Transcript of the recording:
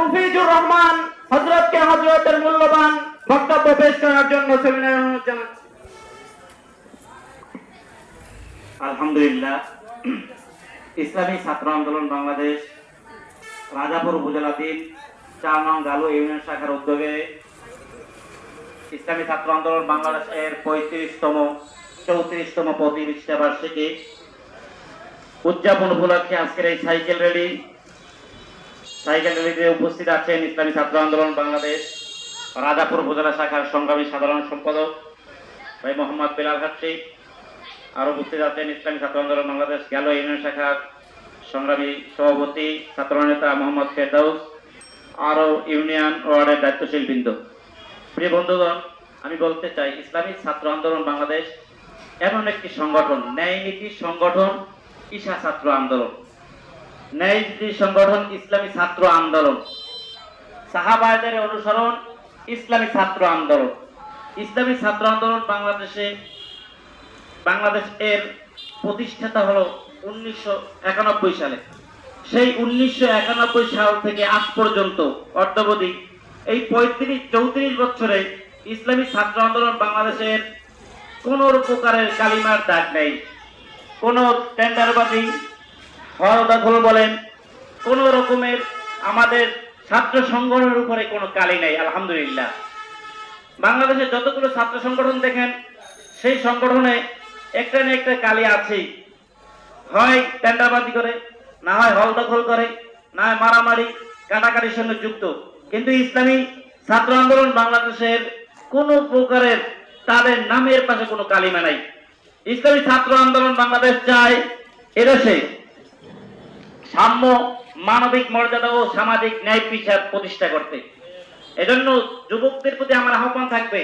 মুফিজুর রহমান হজরতকে হজরতের মূল্যবান বক্তব্য পেশ করার জন্য সেমিনার জানাচ্ছি। আলহামদুলিল্লাহ, ইসলামী ছাত্র আন্দোলন বাংলাদেশ, রাজাপুর উপজেলাধীন চার নং গালু ইউনিয়ন শাখার উদ্যোগে ইসলামী ছাত্র আন্দোলন বাংলাদেশের পঁয়ত্রিশতম, চৌত্রিশতম প্রতিষ্ঠা বার্ষিকী উদযাপন উপলক্ষে আজকের এই সাইকেল র্যালি সাইকেল উপস্থিত আছেন ইসলামী ছাত্র আন্দোলন বাংলাদেশ, রাজাপুর উপজেলা শাখার সংগ্রামী সাধারণ সম্পাদক ভাই মোহাম্মদ বিলাল হাসি আরও উপস্থিত আছেন ইসলামী ছাত্র আন্দোলন বাংলাদেশ গেল ইউনিয়ন শাখার সংগ্রামী সভাপতি ছাত্র নেতা মোহাম্মদ ফেরদাউস আরও ইউনিয়ন ওয়ার্ডের দায়িত্বশীল বৃন্দ। প্রিয় বন্ধুগণ, আমি বলতে চাই, ইসলামী ছাত্র আন্দোলন বাংলাদেশ এমন একটি সংগঠন, ন্যায় নীতি সংগঠন, ঈশা ছাত্র আন্দোলন। ন্যায় নীতি সংগঠন ইসলামী ছাত্র আন্দোলন। সাহাবায়দের অনুসরণ, ইসলামী ছাত্র আন্দোলন। ইসলামী ছাত্র আন্দোলন বাংলাদেশে, বাংলাদেশ এর প্রতিষ্ঠাতা হলো উনিশশো একানব্বই সালে। সেই উনিশশো একানব্বই সাল থেকে আজ পর্যন্ত অর্ধবধি এই পঁয়ত্রিশ, চৌত্রিশ বছরে ইসলামী ছাত্র আন্দোলন বাংলাদেশের কোন প্রকারের কালিমার দাগ নেই। কোন টেন্ডারবাদী হরদাখল বলেন, কোন রকমের আমাদের ছাত্র সংগঠনের উপরে কোনো কালি নেই, আলহামদুলিল্লাহ। বাংলাদেশের যতগুলো ছাত্র সংগঠন দেখেন, সেই সংগঠনে একটা না একটা কালি আছেই হয় টেন্ডারবাজি করে, না হয় হল দখল করে, না হয় মারামারি, কাটাকাটির সঙ্গে যুক্ত। কিন্তু ইসলামী ছাত্র আন্দোলন বাংলাদেশের কোন প্রকারের তাদের নামের পাশে কোনো কালিমা নাই। ইসলামী ছাত্র আন্দোলন বাংলাদেশ চায় এদেশে। সাম্য, মানবিক মর্যাদা ও সামাজিক ন্যায় বিচার প্রতিষ্ঠা করতে। এজন্য যুবকদের প্রতি আমার আহ্বান থাকবে